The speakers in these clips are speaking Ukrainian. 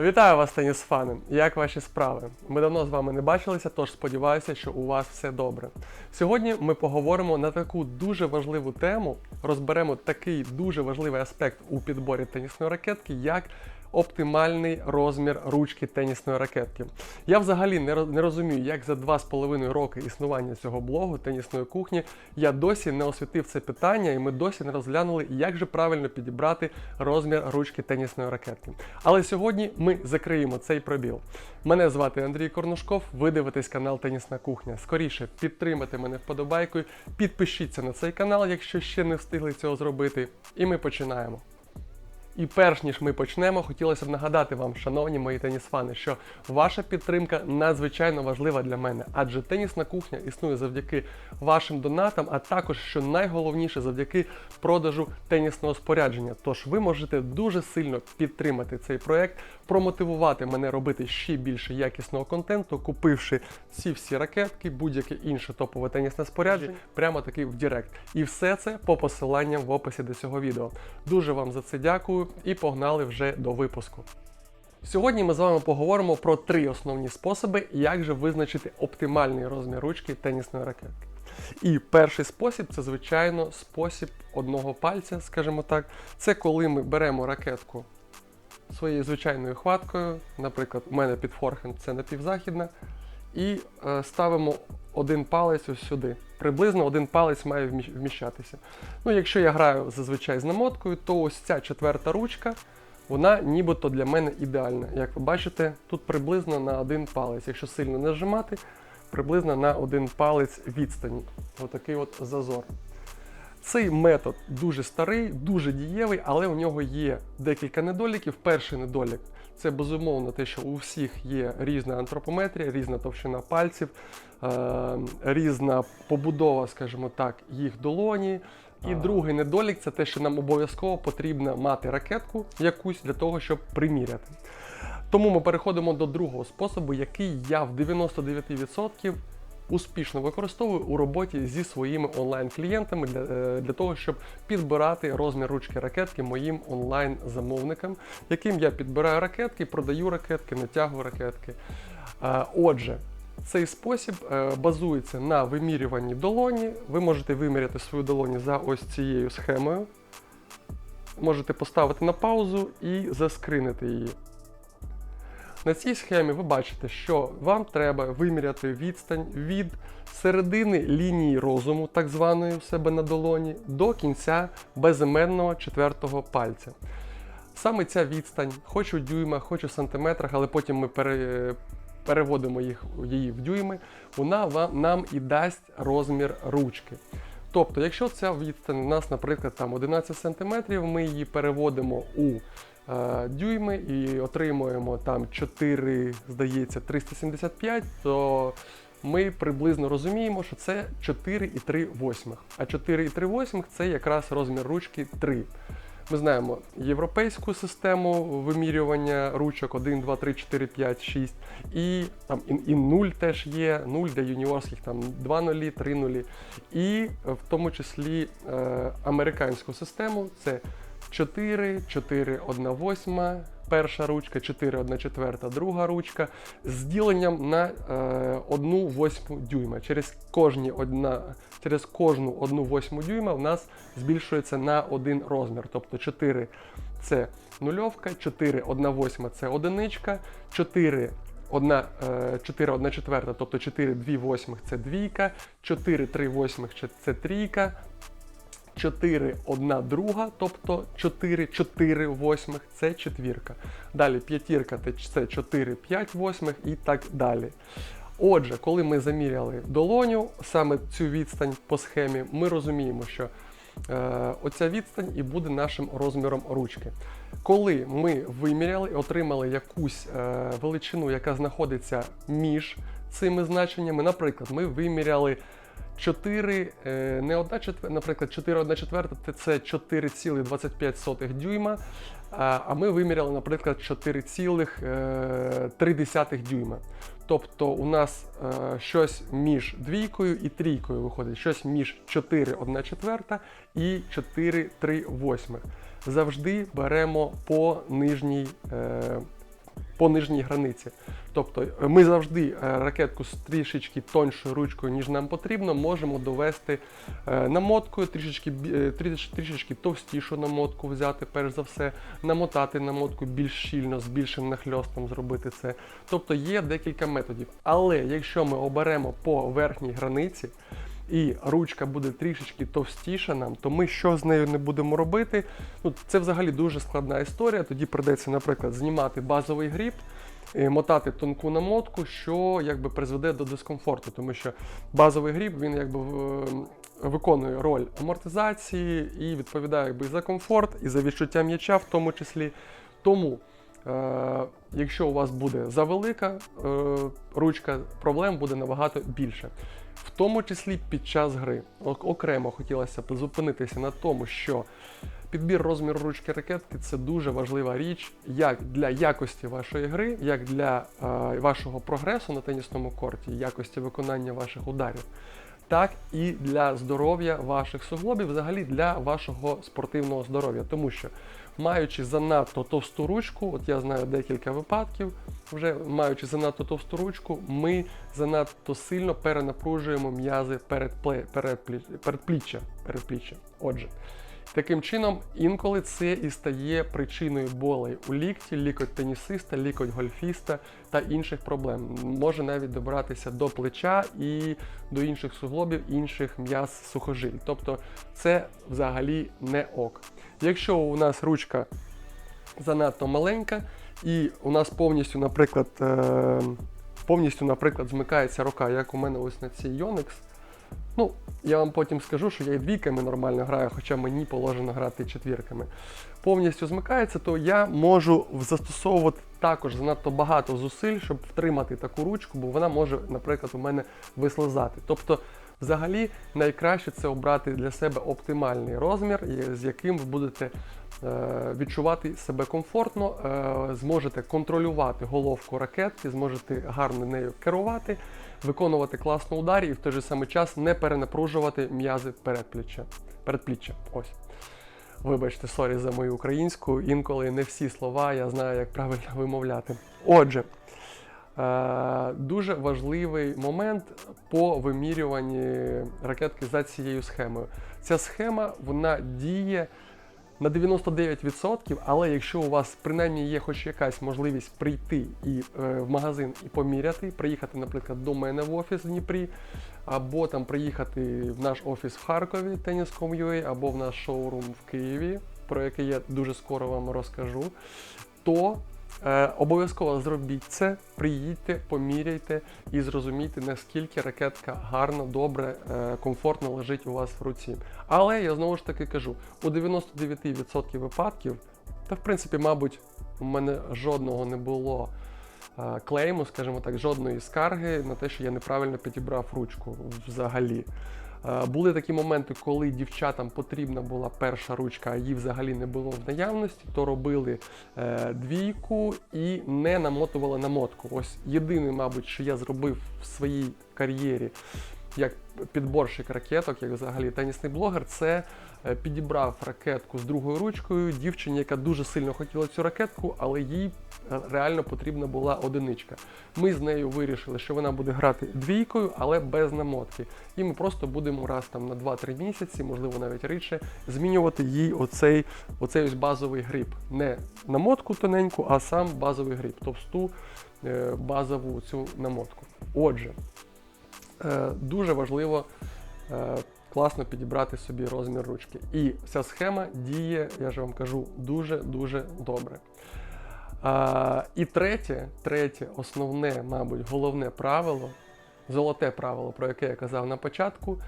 Вітаю вас, теніс-фани! Як ваші справи? Ми давно з вами не бачилися, тож сподіваюся, що у вас все добре. Сьогодні ми поговоримо на таку дуже важливу тему, розберемо такий дуже важливий аспект у підборі тенісної ракетки, як оптимальний розмір ручки тенісної ракетки. Я взагалі не, розумію, як за 2,5 роки існування цього блогу тенісної кухні я досі не освітив це питання, і ми досі не розглянули, як же правильно підібрати розмір ручки тенісної ракетки. Але сьогодні ми закриємо цей пробіл. Мене звати Андрій Корнушков. Ви дивитесь канал Тенісна кухня. Скоріше підтримайте мене вподобайкою, підпишіться на цей канал, якщо ще не встигли цього зробити. І ми починаємо. І перш ніж ми почнемо, хотілося б нагадати вам, шановні мої тенісфани, що ваша підтримка надзвичайно важлива для мене, адже тенісна кухня існує завдяки вашим донатам, а також, що найголовніше, завдяки продажу тенісного спорядження. Тож ви можете дуже сильно підтримати цей проект, промотивувати мене робити ще більше якісного контенту, купивши ці всі ракетки, будь-яке інше топове тенісне спорядження, прямо таки в Директ. І все це по посиланням в описі до цього відео. Дуже вам за це дякую і погнали вже до випуску. Сьогодні ми з вами поговоримо про три основні способи, як же визначити оптимальний розмір ручки тенісної ракетки. І перший спосіб це, звичайно, спосіб одного пальця, скажімо так. Це коли ми беремо ракетку своєю звичайною хваткою, наприклад, у мене під форхенд це напівзахідна, і е, ставимо один палець ось сюди. Приблизно один палець має вміщатися. Ну, якщо я граю зазвичай з намоткою, то ось ця четверта ручка, вона нібито для мене ідеальна. Як ви бачите, тут приблизно на один палець. Якщо сильно не зжимати, приблизно на один палець відстані. Отакий от зазор. Цей метод дуже старий, дуже дієвий, але у нього є декілька недоліків. Перший недолік це безумовно те, що у всіх є різна антропометрія, різна товщина пальців, е- різна побудова, скажімо так, їх долоні. І другий недолік це те, що нам обов'язково потрібно мати ракетку якусь для того, щоб приміряти. Тому ми переходимо до другого способу, який я в 99% успішно використовую у роботі зі своїми онлайн-клієнтами для, е, для того, щоб підбирати розмір ручки ракетки моїм онлайн-замовникам, яким я підбираю ракетки, продаю ракетки, натягую ракетки. Е, Отже, цей спосіб е, базується на вимірюванні долоні. Ви можете виміряти свою долоні за ось цією схемою. Можете поставити на паузу і заскринити її. На цій схемі ви бачите, що вам треба виміряти відстань від середини лінії розуму, так званої у себе на долоні, до кінця безіменного четвертого пальця. Саме ця відстань, хоч у дюймах, хоч у сантиметрах, але потім ми пере, переводимо їх, її в дюйми, вона вам, нам і дасть розмір ручки. Тобто, якщо ця відстань у нас, наприклад, там 11 см, ми її переводимо у дюйми і отримуємо там 4, здається, 375, то ми приблизно розуміємо, що це 4,3 восьмих. А 4,3 восьмих це якраз розмір ручки 3. Ми знаємо європейську систему вимірювання ручок 1, 2, 3, 4, 5, 6. І там і, і 0 теж є, 0 для юніорських, там 2 нулі, 3 нулі. І е, в тому числі е, американську систему це 4, 4, 1 восьма, перша ручка, 4, 1 четверта, друга ручка з діленням на е, 1 восьму дюйма. Через, кожні одна, через кожну 1 восьму дюйма в нас збільшується на один розмір. Тобто 4 це нульовка, 4, 1 восьма це одиничка, 4 1, 4, 1 четверта, тобто 4, 2 восьмих це двійка, 4, 3 восьмих це трійка, 4, 1 друга, тобто 4, 4 восьмих це четвірка. Далі п'ятірка це 4, 5 восьмих і так далі. Отже, коли ми заміряли долоню, саме цю відстань по схемі, ми розуміємо, що е, оця відстань і буде нашим розміром ручки. Коли ми виміряли отримали якусь е, величину, яка знаходиться між цими значеннями, наприклад, ми виміряли 4, е, не 1 четверта, наприклад, 4 1 четверта це 4,25 дюйма, а ми виміряли, наприклад, 4,3 дюйма. Тобто у нас е, щось між двійкою і трійкою виходить, щось між 4 1 четверта і 4 3 восьмих. Завжди беремо по нижній, е, по нижній границі. Тобто е, ми завжди е, ракетку з трішечки тоншою ручкою, ніж нам потрібно, можемо довести е, намоткою, трішечки, трішечки товстішу намотку взяти, перш за все, намотати намотку більш щільно, з більшим нахльостом зробити це. Тобто є декілька методів. Але якщо ми оберемо по верхній границі, і ручка буде трішечки товстіша нам, то ми що з нею не будемо робити? Ну, це взагалі дуже складна історія. Тоді придеться, наприклад, знімати базовий гріб, е, мотати тонку намотку, що якби призведе до дискомфорту, тому що базовий гріб він якби виконує роль амортизації і відповідає якби за комфорт, і за відчуття м'яча в тому числі. Тому, е, якщо у вас буде завелика е, ручка, проблем буде набагато більше. В тому числі під час гри. Окремо хотілося б зупинитися на тому, що підбір розміру ручки ракетки це дуже важлива річ як для якості вашої гри, як для е, вашого прогресу на тенісному корті, якості виконання ваших ударів, так і для здоров'я ваших суглобів, взагалі для вашого спортивного здоров'я. Тому що маючи занадто товсту ручку, от я знаю декілька випадків, вже маючи занадто товсту ручку, ми занадто сильно перенапружуємо м'язи передпле- передплі- передпліччя. передпліччя. Отже, таким чином, інколи це і стає причиною болей у лікті, лікоть тенісиста, лікоть гольфіста та інших проблем. Може навіть добратися до плеча і до інших суглобів, інших м'яз сухожиль. Тобто це взагалі не ок. Якщо у нас ручка занадто маленька, і у нас повністю, наприклад, е, повністю, наприклад, змикається рука, як у мене ось на цій Yonex. Ну, я вам потім скажу, що я і двійками нормально граю, хоча мені положено грати четвірками. Повністю змикається, то я можу застосовувати також занадто багато зусиль, щоб втримати таку ручку, бо вона може, наприклад, у мене вислизати. Тобто, взагалі, найкраще це обрати для себе оптимальний розмір, з яким ви будете відчувати себе комфортно, е, зможете контролювати головку ракетки, зможете гарно нею керувати, виконувати класно ударі і в той же самий час не перенапружувати м'язи передпліччя. передпліччя. Ось. Вибачте, сорі за мою українську. Інколи не всі слова я знаю, як правильно вимовляти. Отже, е, дуже важливий момент по вимірюванні ракетки за цією схемою. Ця схема вона діє на 99%, але якщо у вас принаймні є хоч якась можливість прийти і е, в магазин і поміряти, приїхати, наприклад, до мене в офіс в Дніпрі, або там приїхати в наш офіс в Харкові, Tennis.com.ua, або в наш шоурум в Києві, про який я дуже скоро вам розкажу, то е, обов'язково зробіть це, приїдьте, поміряйте і зрозумійте, наскільки ракетка гарно, добре, е, комфортно лежить у вас в руці. Але я знову ж таки кажу, у 99% випадків, та в принципі, мабуть, у мене жодного не було е, клейму, скажімо так, жодної скарги на те, що я неправильно підібрав ручку взагалі. Е, Були такі моменти, коли дівчатам потрібна була перша ручка, а її взагалі не було в наявності, то робили е, двійку і не намотували намотку. Ось єдине, мабуть, що я зробив в своїй кар'єрі як підборщик ракеток, як взагалі тенісний блогер, це е, підібрав ракетку з другою ручкою дівчині, яка дуже сильно хотіла цю ракетку, але їй е, реально потрібна була одиничка. Ми з нею вирішили, що вона буде грати двійкою, але без намотки. І ми просто будемо раз там на 2-3 місяці, можливо навіть рідше, змінювати їй оцей, оцей ось базовий гріб. Не намотку тоненьку, а сам базовий гріб, товсту е, базову цю намотку. Отже, дуже важливо е, класно підібрати собі розмір ручки. І ця схема діє, я ж вам кажу, дуже-дуже добре. І третє, третє, основне, мабуть, головне правило, золоте правило, про яке я казав на початку.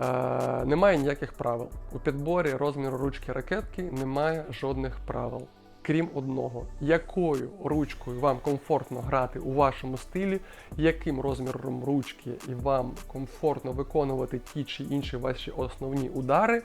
Е, немає ніяких правил. У підборі розміру ручки ракетки немає жодних правил. Крім одного, якою ручкою вам комфортно грати у вашому стилі, яким розміром ручки і вам комфортно виконувати ті чи інші ваші основні удари,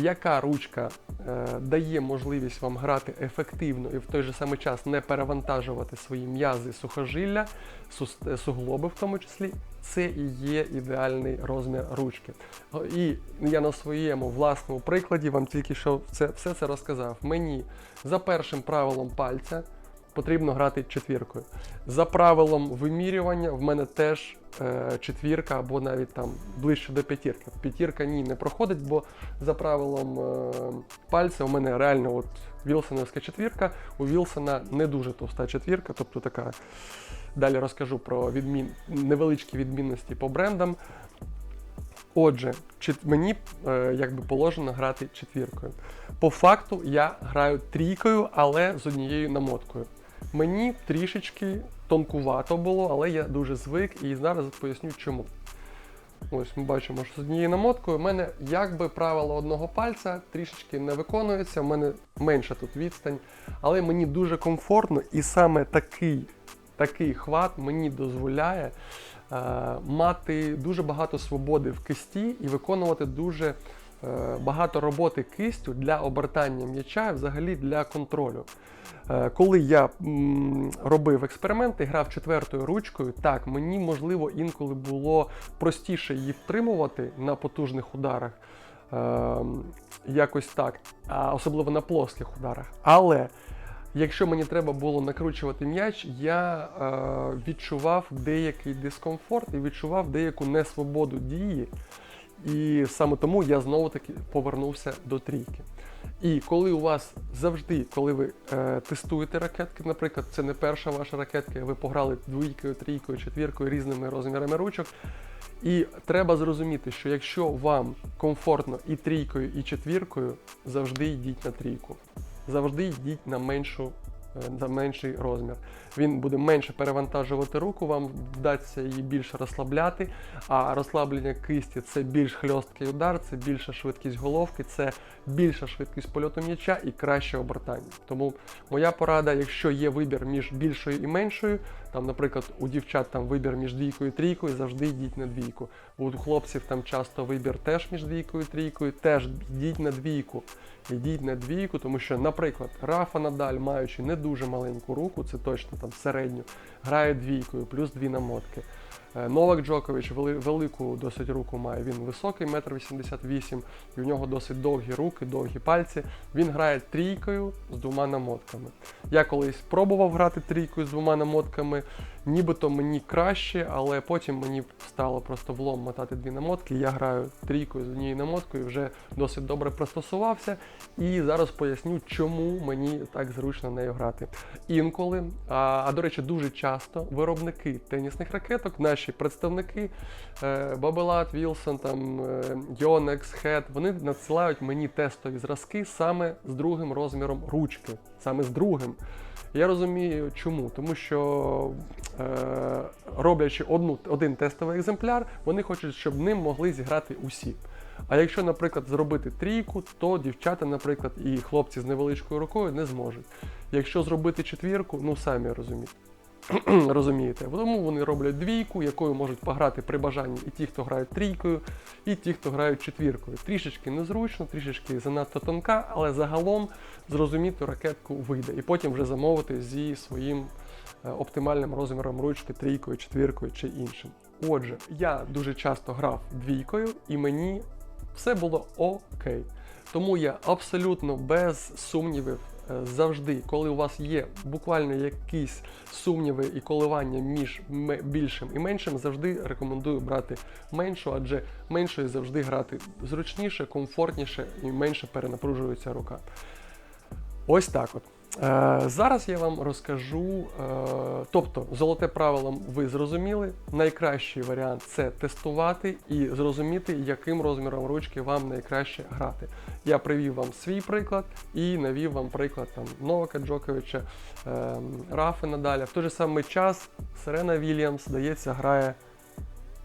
яка ручка е, дає можливість вам грати ефективно і в той же самий час не перевантажувати свої м'язи, сухожилля, е, суглоби в тому числі, це і є ідеальний розмір ручки. І я на своєму власному прикладі вам тільки що це, все це розказав. Мені за першим правилом пальця потрібно грати четвіркою. За правилом вимірювання в мене теж е, четвірка або навіть там ближче до п'ятірки. П'ятірка ні не проходить, бо за правилом е, пальця у мене реально от Вілсоновська четвірка, у Вілсона не дуже товста четвірка, тобто така. Далі розкажу про відмін... невеличкі відмінності по брендам. Отже, чет... мені е, якби положено грати четвіркою. По факту я граю трійкою, але з однією намоткою. Мені трішечки тонкувато було, але я дуже звик і зараз поясню чому. Ось ми бачимо, що з однією намоткою в мене якби правило одного пальця трішечки не виконується, в мене менша тут відстань, але мені дуже комфортно і саме такий, такий хват мені дозволяє е, мати дуже багато свободи в кисті і виконувати дуже багато роботи кистю для обертання м'яча взагалі для контролю. Е, Коли я робив експерименти, грав четвертою ручкою, так, мені можливо інколи було простіше її втримувати на потужних ударах. Е, якось так, особливо на плоских ударах. Але якщо мені треба було накручувати м'яч, я е, відчував деякий дискомфорт і відчував деяку несвободу дії. І саме тому я знову таки повернувся до трійки. І коли у вас завжди, коли ви е, тестуєте ракетки, наприклад, це не перша ваша ракетка, ви пограли двійкою, трійкою, четвіркою різними розмірами ручок. І треба зрозуміти, що якщо вам комфортно і трійкою, і четвіркою, завжди йдіть на трійку. Завжди йдіть на меншу. Е, На менший розмір. Він буде менше перевантажувати руку, вам вдасться її більше розслабляти, а розслаблення кисті це більш хльосткий удар, це більша швидкість головки, це більша швидкість польоту м'яча і краще обертання. Тому моя порада, якщо є вибір між більшою і меншою, там, наприклад, у дівчат там вибір між двійкою і трійкою, завжди йдіть на двійку. У хлопців там часто вибір теж між двійкою і трійкою, теж йдіть на двійку. Йдіть на двійку, тому що, наприклад, Рафа Надаль, маючи не дуже маленьку руку, це точно там середню, грає двійкою, плюс дві намотки. Е, Новак Джокович велику досить руку має. Він високий, 1,88 м, і в нього досить довгі руки, довгі пальці. Він грає трійкою з двома намотками. Я колись пробував грати трійкою з двома намотками, нібито мені краще, але потім мені стало просто влом мотати дві намотки. Я граю трійкою з однією намоткою, вже досить добре пристосувався. І зараз поясню, чому мені так зручно нею грати. Інколи, а, а до речі, дуже часто виробники тенісних ракеток, наші представники, е, Бабелат, Вілсон, е, Yonex, вони надсилають мені тестові зразки саме з другим розміром ручки, саме з другим. Я розумію, чому, тому що е, роблячи одну, один тестовий екземпляр, вони хочуть, щоб ним могли зіграти усі. А якщо, наприклад, зробити трійку, то дівчата, наприклад, і хлопці з невеличкою рукою не зможуть. Якщо зробити четвірку, ну самі розумієте. Розумієте, тому вони роблять двійку, якою можуть пограти при бажанні і ті, хто грають трійкою, і ті, хто грають четвіркою. Трішечки незручно, трішечки занадто тонка, але загалом зрозуміти ракетку вийде. І потім вже замовити зі своїм е, оптимальним розміром ручки, трійкою, четвіркою чи іншим. Отже, я дуже часто грав двійкою, і мені все було окей. Тому я абсолютно без сумнівів завжди, коли у вас є буквально якісь сумніви і коливання між більшим і меншим, завжди рекомендую брати меншу, адже меншою завжди грати зручніше, комфортніше і менше перенапружується рука. Ось так от. Е, зараз я вам розкажу, е, тобто, золоте правило ви зрозуміли. Найкращий варіант це тестувати і зрозуміти, яким розміром ручки вам найкраще грати. Я привів вам свій приклад і навів вам приклад там Новака Джоковича, е, Рафи Надаля. В той же самий час Серена Вільямс, здається, грає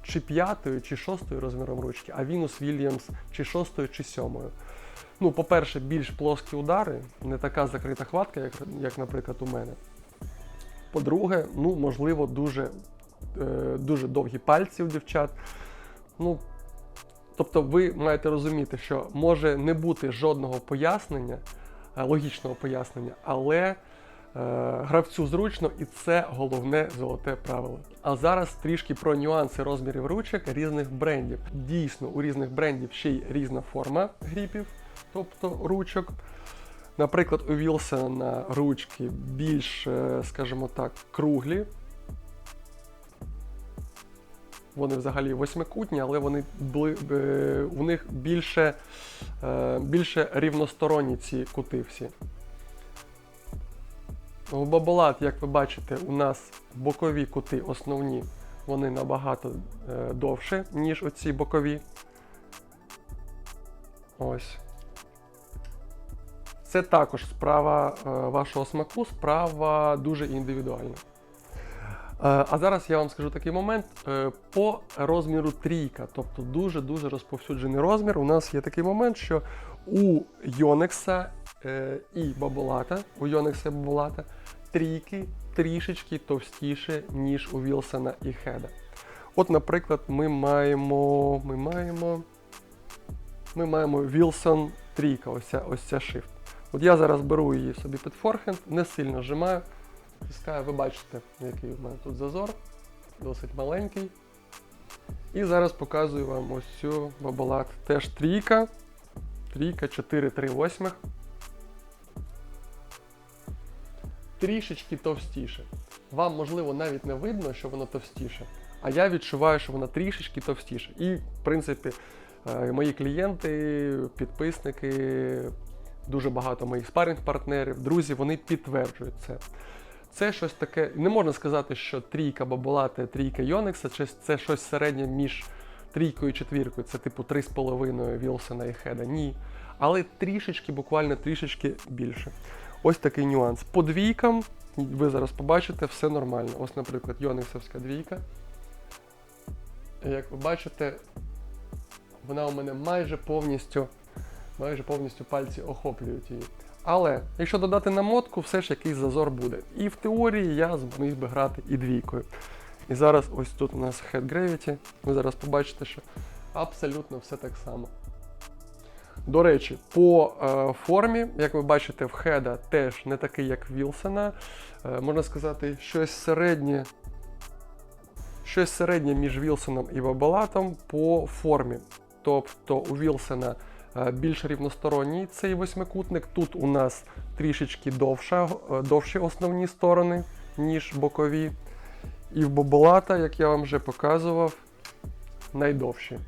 чи п'ятою, чи шостою розміром ручки, а Вінус Вільямс чи шостою, чи сьомою. Ну, по-перше, більш плоскі удари, не така закрита хватка, як, як наприклад, у мене. По-друге, ну, можливо, дуже, е, дуже довгі пальці у дівчат. Ну, тобто, ви маєте розуміти, що може не бути жодного пояснення, е, логічного пояснення, але е, гравцю зручно, і це головне золоте правило. А зараз трішки про нюанси розмірів ручок різних брендів. Дійсно, у різних брендів ще й різна форма гріпів, тобто ручок. Наприклад, у Вілсона ручки більш, е, скажімо так, круглі. Вони взагалі восьмикутні, але вони е, у них більше, е, більше рівносторонні ці кути всі. У Бабалат, як ви бачите, у нас бокові кути основні, вони набагато довше, ніж оці бокові. Ось. Це також справа е, вашого смаку, справа дуже індивідуальна. Е, А зараз я вам скажу такий момент. Е, По розміру трійка, тобто дуже-дуже розповсюджений розмір. У нас є такий момент, що у Йонекса і Баболата, у Йонекса і Баболата трійки трішечки товстіше, ніж у Вілсона і Хеда. От, наприклад, ми маємо. Ми маємо. Ми маємо Wilson трійка, ось ця, ось ця shift. От я зараз беру її собі під форхенд, не сильно зжимаю. Тискаю, ви бачите, який у мене тут зазор, досить маленький. І зараз показую вам ось цю бабалат. Теж трійка. Трійка 4 3 восьмих. Трішечки товстіше. Вам, можливо, навіть не видно, що воно товстіше, а я відчуваю, що воно трішечки товстіше. І, в принципі, е, мої клієнти, підписники, дуже багато моїх спаринг-партнерів, друзі, вони підтверджують це. Це щось таке, не можна сказати, що трійка Баболати, трійка Йонекса, це щось середнє між трійкою і четвіркою, це типу 3,5 Вілсона і Хеда. Ні. Але трішечки, буквально трішечки більше. Ось такий нюанс. По двійкам, ви зараз побачите, все нормально. Ось, наприклад, Йонексовська двійка. Як ви бачите, вона у мене майже повністю, майже повністю пальці охоплюють її. Але якщо додати намотку, все ж якийсь зазор буде. І в теорії я зміг би грати і двійкою. І зараз ось тут у нас Head Gravity. Ви зараз побачите, що абсолютно все так само. До речі, по е, формі, як ви бачите, в Хеда теж не такий, як Вілсона. Е, можна сказати, щось середнє, щось середнє між Вілсоном і Бабалатом по формі. Тобто у Вілсона більш рівносторонній цей восьмикутник. Тут у нас трішечки довша, е, довші основні сторони, ніж бокові. І в Бабалата, як я вам вже показував, найдовші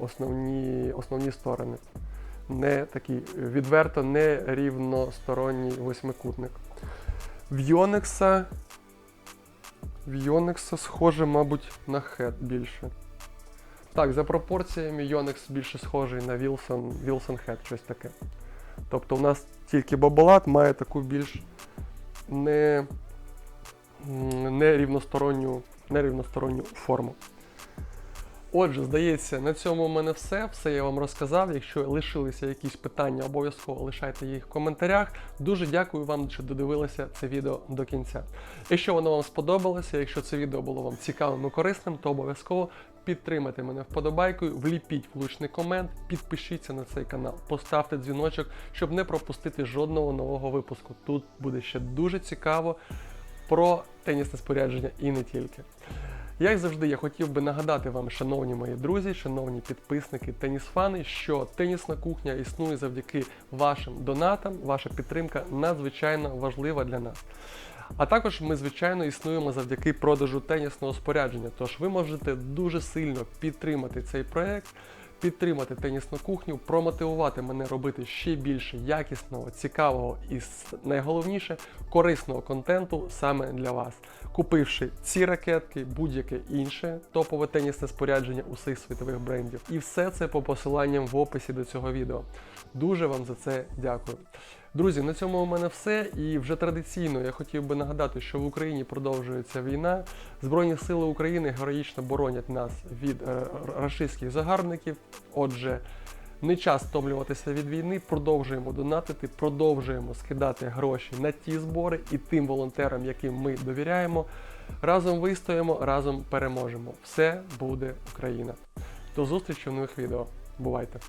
основні, основні сторони. Не такий відверто не рівносторонній восьмикутник. В Йонекса, в Йонекса схоже, мабуть, на хед більше. Так, за пропорціями Yonex більше схожий на Wilson, Wilson Head, щось таке. Тобто у нас тільки Бабалат має таку більш не, м, нерівносторонню, нерівносторонню форму. Отже, здається, на цьому у мене все. Все я вам розказав. Якщо лишилися якісь питання, обов'язково лишайте їх в коментарях. Дуже дякую вам, що додивилися це відео до кінця. Якщо воно вам сподобалося, якщо це відео було вам цікавим і корисним, то обов'язково підтримайте мене вподобайкою, вліпіть влучний комент, підпишіться на цей канал, поставте дзвіночок, щоб не пропустити жодного нового випуску. Тут буде ще дуже цікаво про тенісне спорядження і не тільки. Як завжди, я хотів би нагадати вам, шановні мої друзі, шановні підписники, тенісфани, що тенісна кухня існує завдяки вашим донатам. Ваша підтримка надзвичайно важлива для нас. А також ми, звичайно, існуємо завдяки продажу тенісного спорядження. Тож ви можете дуже сильно підтримати цей проект, підтримати тенісну кухню, промотивувати мене робити ще більше якісного, цікавого і найголовніше корисного контенту саме для вас. Купивши ці ракетки, будь-яке інше топове тенісне спорядження усіх світових брендів. І все це по посиланням в описі до цього відео. Дуже вам за це дякую. Друзі, на цьому у мене все. І вже традиційно я хотів би нагадати, що в Україні продовжується війна. Збройні сили України героїчно боронять нас від е, рашистських загарбників. Отже, не час втомлюватися від війни. Продовжуємо донатити, продовжуємо скидати гроші на ті збори і тим волонтерам, яким ми довіряємо. Разом вистоїмо, разом переможемо. Все буде Україна. До зустрічі в нових відео. Бувайте!